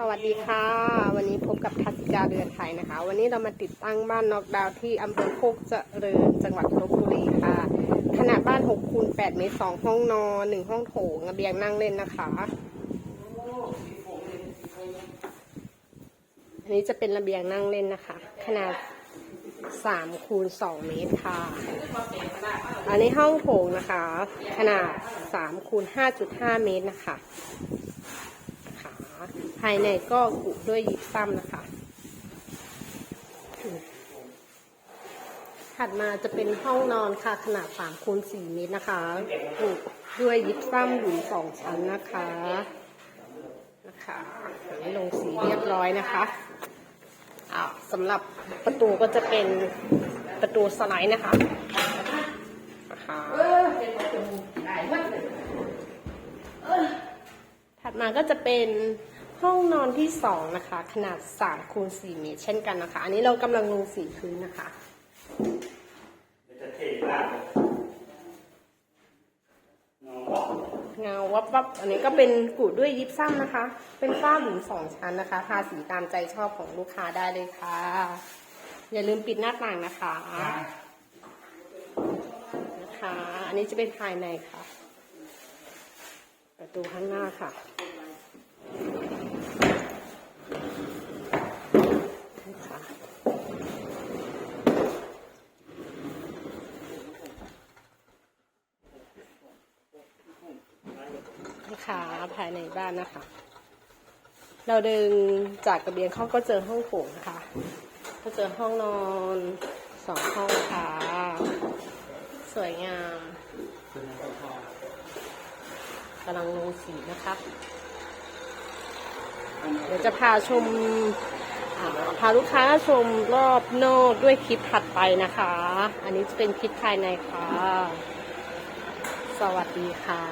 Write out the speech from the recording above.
สวัสดีค่ะ วันนี้พบกับทัศกาเรือนไทยนะคะ วันนี้เรามาติดตั้งบ้านนอกดาวที่อำเภอโคกเจริญจังหวัดลบบุรีค่ะ ขนาดบ้าน6คูณ8เมตร2ห้องนอน1ห้องโถงระเบียงนั่งเล่นนะคะ อันนี้จะเป็นระเบียงนั่งเล่นนะคะ ขนาด3คูณ2เมตรค่ะ อันนี้ห้องโถงนะคะ ขนาด3คูณ5.5 เมตรนะคะายในก็กุด้วยยิปซัมนะคะ ถัดมาจะเป็นห้องนอนค่ะขนาด3คูณ4เมตรนะคะกุด้วยยิปซัมอยู่สองชั้นนะคะนะคะนี้ลงสีเรียบร้อยนะคะอ่าสำหรับประตูก็จะเป็นประตูสไลด์นะคะนะคะถัดมาก็จะเป็น ห้องนอนที่สองนะคะ ขนาด3คูณ4เมตรเช่นกันนะคะ อันนี้เรากำลังลงสีพื้นนะคะจะเทราดเงาวับวับอันนี้ก็เป็นกูดด้วยยิปซัมนะคะ เป็นฝ้าหลุมสองชั้นนะคะทาสีตามใจชอบของลูกค้าได้เลยค่ะ อย่าลืมปิดหน้าต่างนะคะนะคะ อันนี้จะเป็นภายในค่ะ ประตูข้างหน้าค่ะ นะคะภายในบ้านนะคะ เราเดินจากกระเบียงเข้าก็เจอห้องโถงนะคะก็เจอห้องนอนสองห้องค่ะสวยงามกำลังลงสีนะครับ เดี๋ยวจะพาชมพาลูกค้าชมรอบนอกด้วยคลิปถัดไปนะคะ อันนี้จะเป็นคลิปภายในค่ะ สวัสดีค่ะ